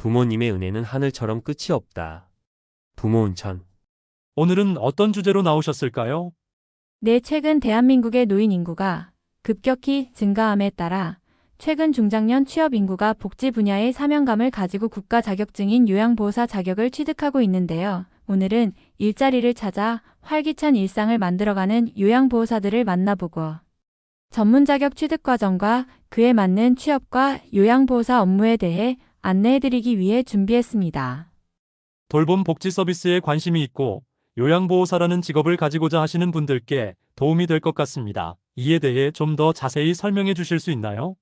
부모님의 은혜는 하늘처럼 끝이 없다. 부모 온천. 오늘은 어떤 주제로 나오셨을까요? 네, 최근 대한민국의 노인 인구가 급격히 증가함에 따라 최근 중장년 취업 인구가 복지 분야의 사명감을 가지고 국가 자격증인 요양보호사 자격을 취득하고 있는데요. 오늘은 일자리를 찾아 활기찬 일상을 만들어가는 요양보호사들을 만나보고 전문 자격 취득 과정과 그에 맞는 취업과 요양보호사 업무에 대해 안내해드리기 위해 준비했습니다. 돌봄 복지 서비스에 관심이 있고 요양보호사라는 직업을 가지고자 하시는 분들께 도움이 될 것 같습니다. 이에 대해 좀 더 자세히 설명해 주실 수 있나요?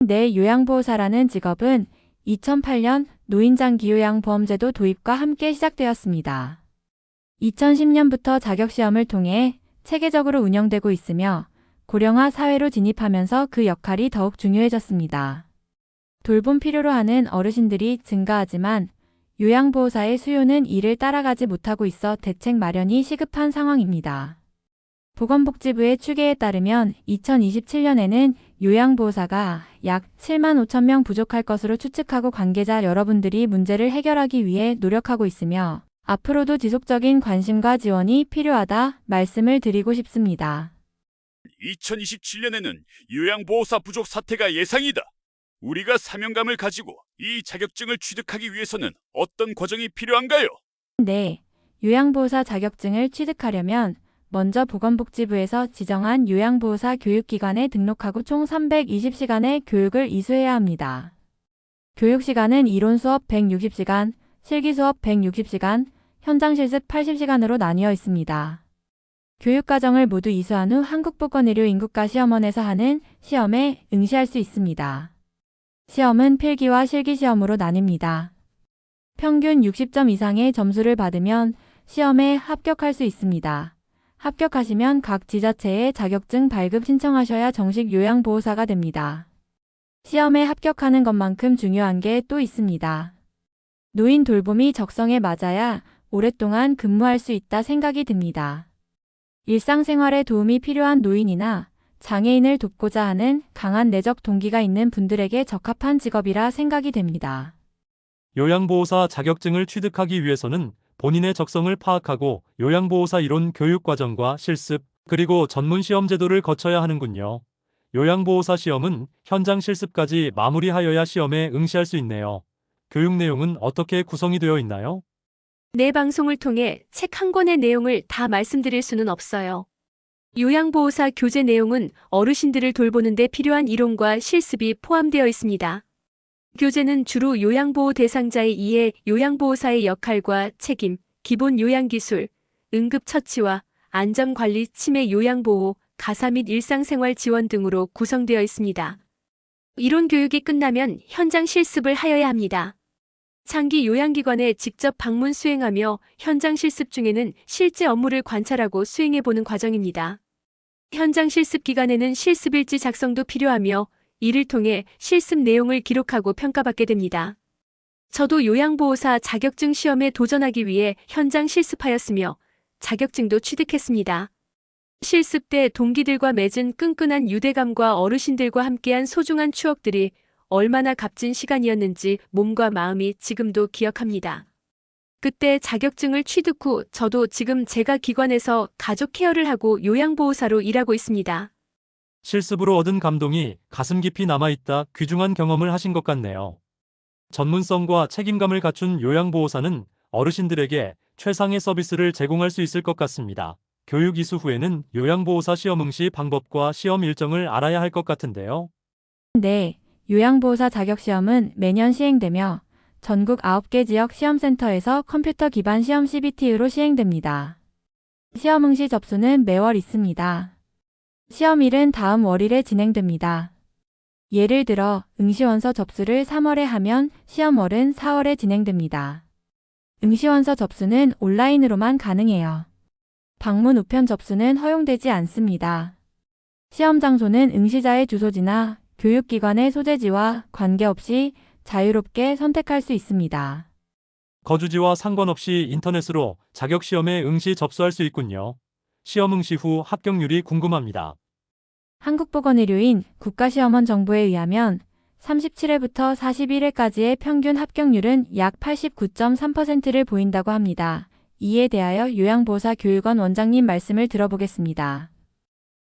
내 요양보호사라는 직업은 2008년 노인장기요양보험제도 도입과 함께 시작되었습니다. 2010년부터 자격시험을 통해 체계적으로 운영되고 있으며 고령화 사회로 진입하면서 그 역할이 더욱 중요해졌습니다. 돌봄 필요로 하는 어르신들이 증가하지만 요양보호사의 수요는 이를 따라가지 못하고 있어 대책 마련이 시급한 상황입니다. 보건복지부의 추계에 따르면 2027년에는 요양보호사가 약 7만 5천 명 부족할 것으로 추측하고 관계자 여러분들이 문제를 해결하기 위해 노력하고 있으며 앞으로도 지속적인 관심과 지원이 필요하다 말씀을 드리고 싶습니다. 2027년에는 요양보호사 부족 사태가 예상이다. 우리가 사명감을 가지고 이 자격증을 취득하기 위해서는 어떤 과정이 필요한가요? 네, 요양보호사 자격증을 취득하려면 먼저 보건복지부에서 지정한 요양보호사 교육기관에 등록하고 총 320시간의 교육을 이수해야 합니다. 교육시간은 이론 수업 160시간, 실기 수업 160시간, 현장 실습 80시간으로 나뉘어 있습니다. 교육과정을 모두 이수한 후 한국보건의료인국가 시험원에서 하는 시험에 응시할 수 있습니다. 시험은 필기와 실기 시험으로 나뉩니다. 평균 60점 이상의 점수를 받으면 시험에 합격할 수 있습니다. 합격하시면 각 지자체에 자격증 발급 신청하셔야 정식 요양보호사가 됩니다. 시험에 합격하는 것만큼 중요한 게 또 있습니다. 노인 돌봄이 적성에 맞아야 오랫동안 근무할 수 있다 생각이 듭니다. 일상생활에 도움이 필요한 노인이나 장애인을 돕고자 하는 강한 내적 동기가 있는 분들에게 적합한 직업이라 생각이 됩니다. 요양보호사 자격증을 취득하기 위해서는 본인의 적성을 파악하고 요양보호사 이론 교육 과정과 실습, 그리고 전문 시험 제도를 거쳐야 하는군요. 요양보호사 시험은 현장 실습까지 마무리하여야 시험에 응시할 수 있네요. 교육 내용은 어떻게 구성이 되어 있나요? 내 방송을 통해 책 한 권의 내용을 다 말씀드릴 수는 없어요. 요양보호사 교재 내용은 어르신들을 돌보는 데 필요한 이론과 실습이 포함되어 있습니다. 교재는 주로 요양보호 대상자의 이해, 요양보호사의 역할과 책임, 기본 요양기술, 응급처치와 안전관리, 치매 요양보호, 가사 및 일상생활 지원 등으로 구성되어 있습니다. 이론 교육이 끝나면 현장 실습을 하여야 합니다. 장기 요양기관에 직접 방문 수행하며 현장 실습 중에는 실제 업무를 관찰하고 수행해보는 과정입니다. 현장 실습 기간에는 실습일지 작성도 필요하며 이를 통해 실습 내용을 기록하고 평가받게 됩니다. 저도 요양보호사 자격증 시험에 도전하기 위해 현장 실습하였으며 자격증도 취득했습니다. 실습 때 동기들과 맺은 끈끈한 유대감과 어르신들과 함께한 소중한 추억들이 얼마나 값진 시간이었는지 몸과 마음이 지금도 기억합니다. 그때 자격증을 취득 후 저도 지금 제가 기관에서 가족 케어를 하고 요양보호사로 일하고 있습니다. 실습으로 얻은 감동이 가슴 깊이 남아있다 귀중한 경험을 하신 것 같네요. 전문성과 책임감을 갖춘 요양보호사는 어르신들에게 최상의 서비스를 제공할 수 있을 것 같습니다. 교육 이수 후에는 요양보호사 시험 응시 방법과 시험 일정을 알아야 할 것 같은데요. 네, 요양보호사 자격시험은 매년 시행되며 전국 9개 지역 시험센터에서 컴퓨터 기반 시험 CBT으로 시행됩니다. 시험 응시 접수는 매월 있습니다. 시험일은 다음 월일에 진행됩니다. 예를 들어 응시원서 접수를 3월에 하면 시험월은 4월에 진행됩니다. 응시원서 접수는 온라인으로만 가능해요. 방문 우편 접수는 허용되지 않습니다. 시험 장소는 응시자의 주소지나 교육기관의 소재지와 관계없이 자유롭게 선택할 수 있습니다. 거주지와 상관없이 인터넷으로 자격시험에 응시 접수할 수 있군요. 시험 응시 후 합격률이 궁금합니다. 한국보건의료인 국가시험원 정보에 의하면 37회부터 41회까지의 평균 합격률은 약 89.3%를 보인다고 합니다. 이에 대하여 요양보호사 교육원 원장님 말씀을 들어보겠습니다.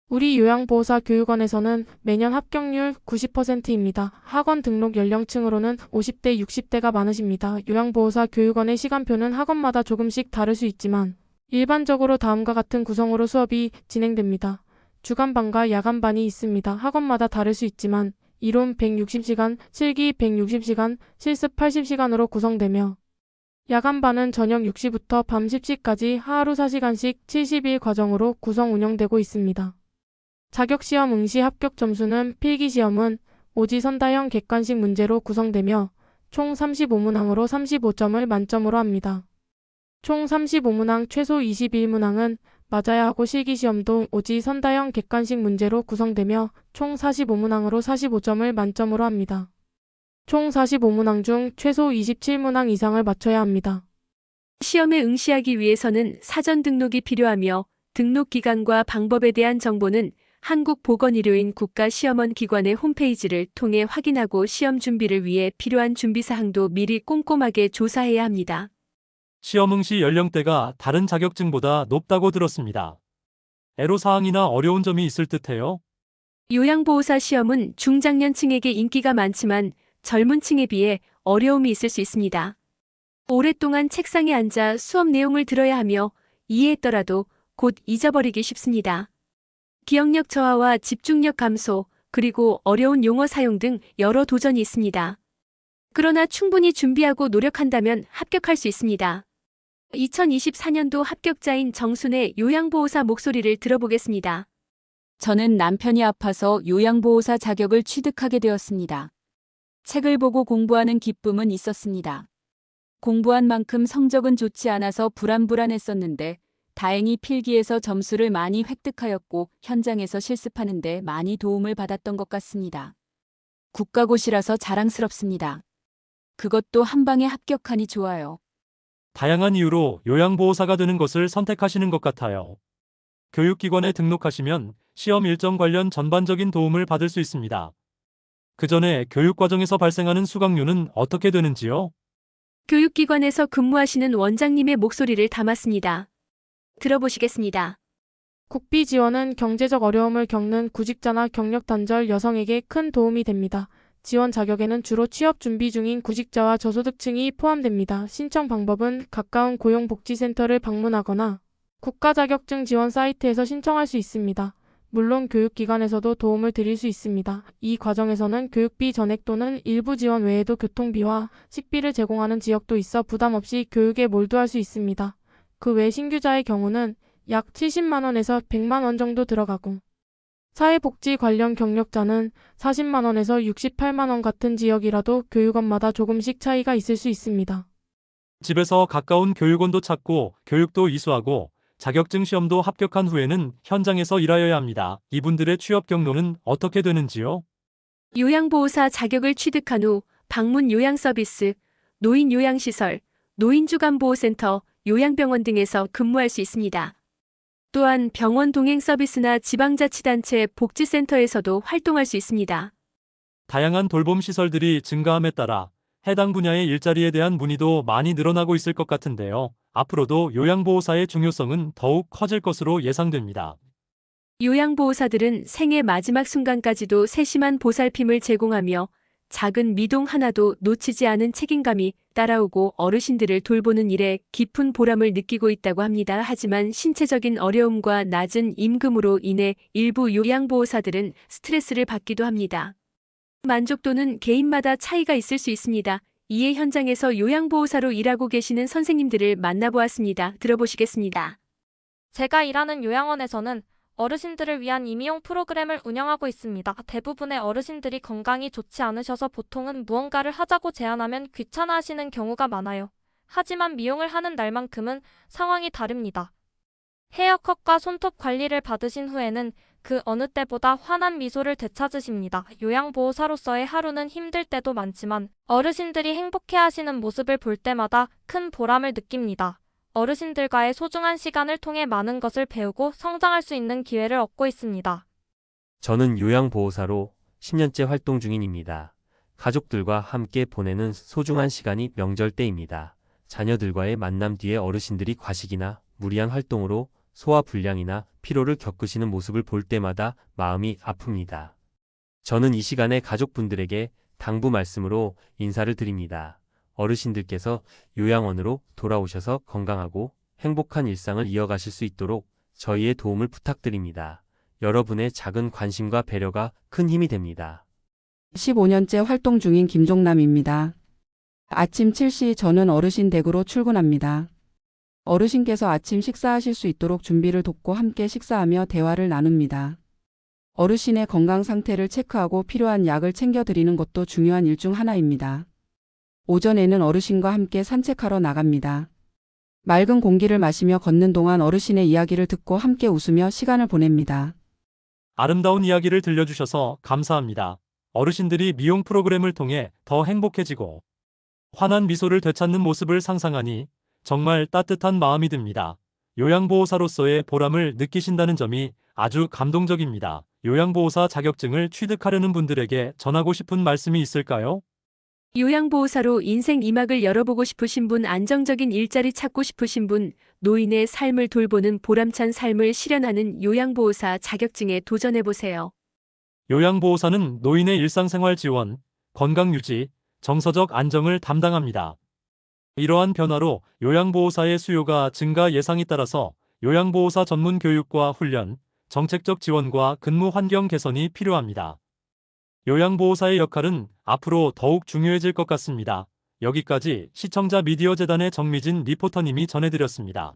우리 요양보호사 교육원에서는 매년 합격률 90%입니다. 학원 등록 연령층으로는 50대, 60대가 많으십니다. 요양보호사 교육원의 시간표는 학원마다 조금씩 다를 수 있지만 일반적으로 다음과 같은 구성으로 수업이 진행됩니다. 주간반과 야간반이 있습니다. 학원마다 다를 수 있지만 이론 160시간, 실기 160시간, 실습 80시간으로 구성되며 야간반은 저녁 6시부터 밤 10시까지 하루 4시간씩 70일 과정으로 구성 운영되고 있습니다. 자격시험 응시 합격 점수는 필기시험은 오지 선다형 객관식 문제로 구성되며 총 35문항으로 35점을 만점으로 합니다. 총 35문항 최소 21문항은 맞아야 하고 실기시험도 오지 선다형 객관식 문제로 구성되며 총 45문항으로 45점을 만점으로 합니다. 총 45문항 중 최소 27문항 이상을 맞춰야 합니다. 시험에 응시하기 위해서는 사전 등록이 필요하며 등록 기간과 방법에 대한 정보는 한국보건의료인 국가시험원 기관의 홈페이지를 통해 확인하고 시험 준비를 위해 필요한 준비사항도 미리 꼼꼼하게 조사해야 합니다. 시험 응 시 연령대가 다른 자격증보다 높다고 들었습니다. 애로사항이나 어려운 점이 있을 듯해요. 요양보호사 시험은 중장년층에게 인기가 많지만 젊은 층에 비해 어려움이 있을 수 있습니다. 오랫동안 책상에 앉아 수업 내용을 들어야 하며 이해했더라도 곧 잊어버리기 쉽습니다. 기억력 저하와 집중력 감소, 그리고 어려운 용어 사용 등 여러 도전이 있습니다. 그러나 충분히 준비하고 노력한다면 합격할 수 있습니다. 2024년도 합격자인 정순의 요양보호사 목소리를 들어보겠습니다. 저는 남편이 아파서 요양보호사 자격을 취득하게 되었습니다. 책을 보고 공부하는 기쁨은 있었습니다. 공부한 만큼 성적은 좋지 않아서 불안불안했었는데 다행히 필기에서 점수를 많이 획득하였고 현장에서 실습하는데 많이 도움을 받았던 것 같습니다. 국가고시라서 자랑스럽습니다. 그것도 한 방에 합격하니 좋아요. 다양한 이유로 요양보호사가 되는 것을 선택하시는 것 같아요. 교육기관에 등록하시면 시험 일정 관련 전반적인 도움을 받을 수 있습니다. 그 전에 교육과정에서 발생하는 수강료는 어떻게 되는지요? 교육기관에서 근무하시는 원장님의 목소리를 담았습니다. 들어보시겠습니다. 국비 지원은 경제적 어려움을 겪는 구직자나 경력 단절 여성에게 큰 도움이 됩니다. 지원 자격에는 주로 취업 준비 중인 구직자와 저소득층이 포함됩니다. 신청 방법은 가까운 고용복지센터를 방문하거나 국가자격증 지원 사이트에서 신청할 수 있습니다. 물론 교육기관에서도 도움을 드릴 수 있습니다. 이 과정에서는 교육비 전액 또는 일부 지원 외에도 교통비와 식비를 제공하는 지역도 있어 부담 없이 교육에 몰두할 수 있습니다. 그 외 신규자의 경우는 약 70만원에서 100만원 정도 들어가고 사회복지 관련 경력자는 40만원에서 68만원 같은 지역이라도 교육원마다 조금씩 차이가 있을 수 있습니다. 집에서 가까운 교육원도 찾고 교육도 이수하고 자격증 시험도 합격한 후에는 현장에서 일하여야 합니다. 이분들의 취업 경로는 어떻게 되는지요? 요양보호사 자격을 취득한 후 방문 요양 서비스, 노인 요양시설, 노인주간보호센터, 요양병원 등에서 근무할 수 있습니다. 또한 병원 동행 서비스나 지방자치단체 복지센터에서도 활동할 수 있습니다. 다양한 돌봄 시설들이 증가함에 따라 해당 분야의 일자리에 대한 문의도 많이 늘어나고 있을 것 같은데요. 앞으로도 요양보호사의 중요성은 더욱 커질 것으로 예상됩니다. 요양보호사들은 생의 마지막 순간까지도 세심한 보살핌을 제공하며 작은 미동 하나도 놓치지 않은 책임감이 따라오고 어르신들을 돌보는 일에 깊은 보람을 느끼고 있다고 합니다. 하지만 신체적인 어려움과 낮은 임금으로 인해 일부 요양보호사들은 스트레스를 받기도 합니다. 만족도는 개인마다 차이가 있을 수 있습니다. 이에 현장에서 요양보호사로 일하고 계시는 선생님들을 만나보았습니다. 들어보시겠습니다. 제가 일하는 요양원에서는 어르신들을 위한 임의용 프로그램을 운영하고 있습니다. 대부분의 어르신들이 건강이 좋지 않으셔서 보통은 무언가를 하자고 제안하면 귀찮아하시는 경우가 많아요. 하지만 미용을 하는 날만큼은 상황이 다릅니다. 헤어컷과 손톱 관리를 받으신 후에는 그 어느 때보다 환한 미소를 되찾으십니다. 요양보호사로서의 하루는 힘들 때도 많지만 어르신들이 행복해 하시는 모습을 볼 때마다 큰 보람을 느낍니다. 어르신들과의 소중한 시간을 통해 많은 것을 배우고 성장할 수 있는 기회를 얻고 있습니다. 저는 요양보호사로 10년째 활동 중인입니다. 가족들과 함께 보내는 소중한 시간이 명절 때입니다. 자녀들과의 만남 뒤에 어르신들이 과식이나 무리한 활동으로 소화 불량이나 피로를 겪으시는 모습을 볼 때마다 마음이 아픕니다. 저는 이 시간에 가족분들에게 당부 말씀으로 인사를 드립니다. 어르신들께서 요양원으로 돌아오셔서 건강하고 행복한 일상을 이어가실 수 있도록 저희의 도움을 부탁드립니다. 여러분의 작은 관심과 배려가 큰 힘이 됩니다. 15년째 활동 중인 김종남입니다. 아침 7시 저는 어르신 댁으로 출근합니다. 어르신께서 아침 식사하실 수 있도록 준비를 돕고 함께 식사하며 대화를 나눕니다. 어르신의 건강 상태를 체크하고 필요한 약을 챙겨드리는 것도 중요한 일 중 하나입니다. 오전에는 어르신과 함께 산책하러 나갑니다. 맑은 공기를 마시며 걷는 동안 어르신의 이야기를 듣고 함께 웃으며 시간을 보냅니다. 아름다운 이야기를 들려주셔서 감사합니다. 어르신들이 미용 프로그램을 통해 더 행복해지고 환한 미소를 되찾는 모습을 상상하니 정말 따뜻한 마음이 듭니다. 요양보호사로서의 보람을 느끼신다는 점이 아주 감동적입니다. 요양보호사 자격증을 취득하려는 분들에게 전하고 싶은 말씀이 있을까요? 요양보호사로 인생 이막을 열어보고 싶으신 분, 안정적인 일자리 찾고 싶으신 분, 노인의 삶을 돌보는 보람찬 삶을 실현하는 요양보호사 자격증에 도전해보세요. 요양보호사는 노인의 일상생활 지원, 건강 유지, 정서적 안정을 담당합니다. 이러한 변화로 요양보호사의 수요가 증가 예상에 따라서 요양보호사 전문 교육과 훈련, 정책적 지원과 근무 환경 개선이 필요합니다. 요양보호사의 역할은 앞으로 더욱 중요해질 것 같습니다. 여기까지 시청자 미디어 재단의 정미진 리포터님이 전해드렸습니다.